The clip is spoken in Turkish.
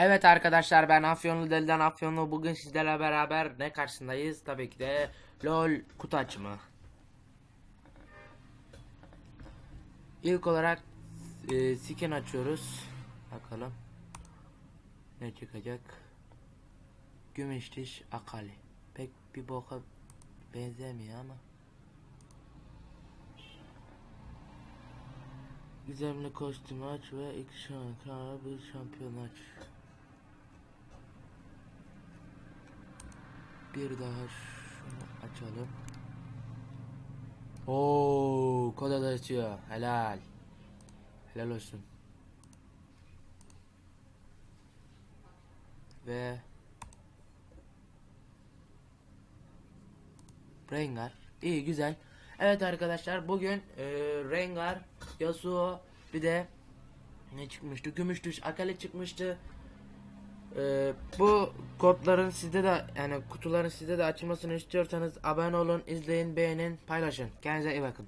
Evet arkadaşlar ben Afyonlu Deli'den Afyonlu bugün sizlerle beraber ne karşısındayız? Tabii ki de LOL kutu açımı. İlk olarak e, skin açıyoruz. Bakalım. Ne çıkacak? Gümüş diş Akali. Pek bir boka benzemiyor ama. Gizemli kostüm aç ve ilk şampiyona bir şampiyon aç. Bir daha şunu açalım. Oo, koda da açıyor. Helal. Helal olsun. Ve Rengar. İyi güzel. Evet arkadaşlar bugün e, Rengar, Yasuo bir de ne çıkmıştı? Gümüş düş Akali çıkmıştı. E, bu kodların sizde de yani kutuların sizde de açılmasını istiyorsanız abone olun, izleyin, beğenin, paylaşın. Kendinize iyi bakın.